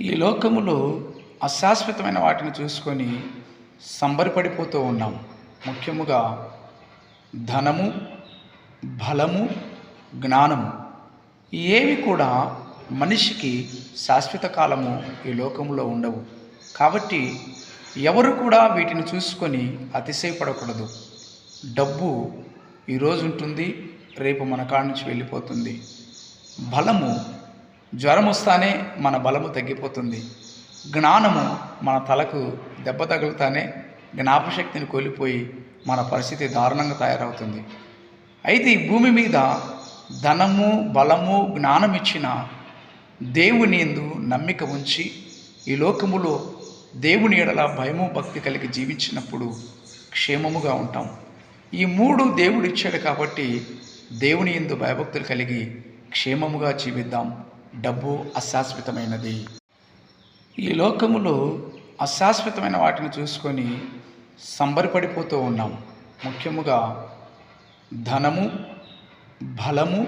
ఈ లోకములో అశాశ్వతమైన వాటిని చూసుకొని సంబరపడిపోతూ ఉన్నాం. ముఖ్యముగా ధనము బలము జ్ఞానము. ఏవి కూడా మనిషికి శాశ్వత కాలము ఈ లోకంలో ఉండవు. కాబట్టి ఎవరు కూడా వీటిని చూసుకొని అతిశయపడకూడదు. డబ్బు ఈరోజు ఉంటుంది రేపు మన కాడ నుంచి వెళ్ళిపోతుంది. బలము జ్వరం వస్తానే మన బలము తగ్గిపోతుంది. జ్ఞానము మన తలకు దెబ్బ తగులుతానే జ్ఞాపశక్తిని కోల్పోయి మన పరిస్థితి దారుణంగా తయారవుతుంది. అయితే ఈ భూమి మీద ధనము బలము జ్ఞానం ఇచ్చిన దేవుని ఎందు నమ్మిక ఉంచి ఈ లోకములో దేవుని ఎడల భయము భక్తి కలిగి జీవించినప్పుడు క్షేమముగా ఉంటాం. ఈ మూడు దేవుడు ఇచ్చాడు కాబట్టి దేవుని ఎందు భయభక్తులు కలిగి క్షేమముగా జీవిద్దాం. డబ్బు అశాశ్వతమైనది. ఈ లోకములో అశాశ్వతమైన వాటిని చూసుకొని సంబరపడిపోతూ ఉన్నాం. ముఖ్యముగా ధనము బలము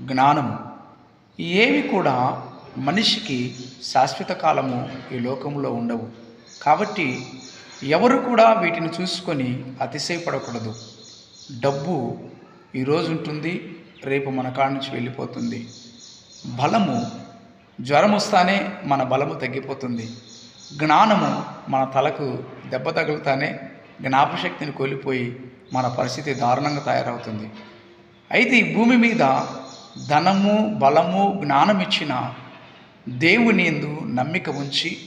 జ్ఞానము. ఏవి కూడా మనిషికి శాశ్వత కాలము ఈ లోకంలో ఉండవు. కాబట్టి ఎవరు కూడా వీటిని చూసుకొని అతిశయపడకూడదు. డబ్బు ఈరోజు ఉంటుంది రేపు మన కాడ నుంచి వెళ్ళిపోతుంది. బలము జ్వరం వస్తానే మన బలము తగ్గిపోతుంది. జ్ఞానము మన తలకు దెబ్బ తగులుతానే జ్ఞాపశక్తిని కోల్పోయి మన పరిస్థితి దారుణంగా తయారవుతుంది. అయితే ఈ భూమి మీద ధనము బలము జ్ఞానం ఇచ్చిన దేవుని ఎందు నమ్మిక ఉంచి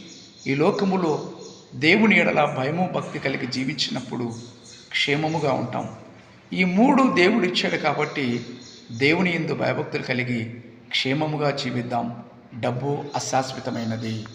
ఈ లోకములో దేవుని ఎడల భయము భక్తి కలిగి జీవించినప్పుడు క్షేమముగా ఉంటాం. ఈ మూడు దేవుడు ఇచ్చాడు కాబట్టి దేవుని ఎందు భయభక్తులు కలిగి క్షేమముగా జీవిద్దాం. డబ్బు అశాశ్వతమైనది.